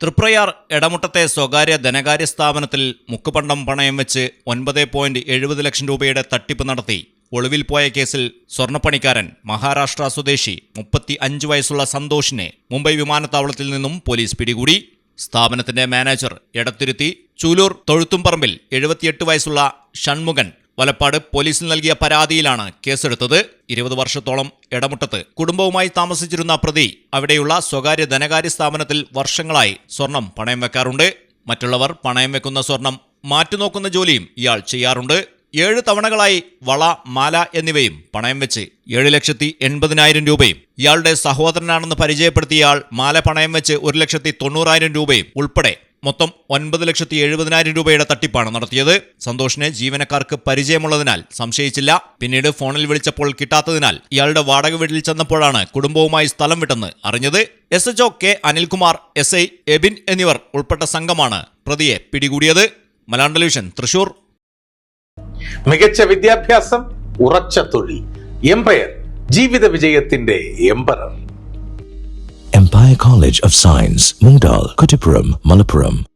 തൃപ്രയാർ എടമുട്ടത്തെ സ്വകാര്യ ധനകാര്യ സ്ഥാപനത്തിൽ മുക്കുപണ്ടം പണയം വെച്ച് ഒൻപത് പോയിന്റ് എഴുപത് ലക്ഷം രൂപയുടെ തട്ടിപ്പ് നടത്തി. ഒളിവിൽ പോയ കേസിൽ സ്വർണപ്പണിക്കാരൻ മഹാരാഷ്ട്ര സ്വദേശി മുപ്പത്തി അഞ്ച് വയസ്സുള്ള സന്തോഷിനെ മുംബൈ വിമാനത്താവളത്തിൽ നിന്നും പോലീസ് പിടികൂടി. സ്ഥാപനത്തിന്റെ മാനേജർ എടത്തിരുത്തി ചൂലൂർ തൊഴുത്തുംപറമ്പിൽ എഴുപത്തിയെട്ട് വയസ്സുള്ള ഷൺമുഖൻ വലപ്പാട് പോലീസിൽ നൽകിയ പരാതിയിലാണ് കേസെടുത്തത്. ഇരുപത് വർഷത്തോളം ഇടമുട്ടത്ത് കുടുംബവുമായി താമസിച്ചിരുന്ന പ്രതി അവിടെയുള്ള സ്വകാര്യ ധനകാര്യ സ്ഥാപനത്തിൽ വർഷങ്ങളായി സ്വർണം പണയം വെക്കാറുണ്ട്. മറ്റുള്ളവർ പണയം വെക്കുന്ന സ്വർണം മാറ്റുനോക്കുന്ന ജോലിയും ഇയാൾ ചെയ്യാറുണ്ട്. ഏഴ് തവണകളായി വള മാല എന്നിവയും പണയം വെച്ച് ഏഴ് ലക്ഷത്തി എൺപതിനായിരം രൂപയും ഇയാളുടെ സഹോദരനാണെന്ന് പരിചയപ്പെടുത്തിയ ആൾ മാല പണയം വെച്ച് ഒരു ലക്ഷത്തി തൊണ്ണൂറായിരം രൂപയും ഉൾപ്പെടെ മൊത്തം ഒൻപത് ലക്ഷത്തി എഴുപതിനായിരം രൂപയുടെ തട്ടിപ്പാണ് നടത്തിയത്. സന്തോഷിനെ ജീവനക്കാർക്ക് പരിചയമുള്ളതിനാൽ സംശയിച്ചില്ല. പിന്നീട് ഫോണിൽ വിളിച്ചപ്പോൾ കിട്ടാത്തതിനാൽ ഇയാളുടെ വാടക വീട്ടിൽ ചെന്നപ്പോഴാണ് കുടുംബവുമായി സ്ഥലം വിട്ടെന്ന് അറിഞ്ഞത്. S H O K Anilkumar S I Abin എന്നിവർ ഉൾപ്പെട്ട സംഘമാണ് പ്രതിയെ പിടികൂടിയത്. മലയാളം ടെലിവിഷൻ തൃശൂർ. മികച്ച വിദ്യാഭ്യാസം ഉറച്ച തൊഴിൽ എംപയർ ജീവിത വിജയത്തിന്റെ emperor. Empire College of Science, Mundal, Kuttipuram, Malappuram.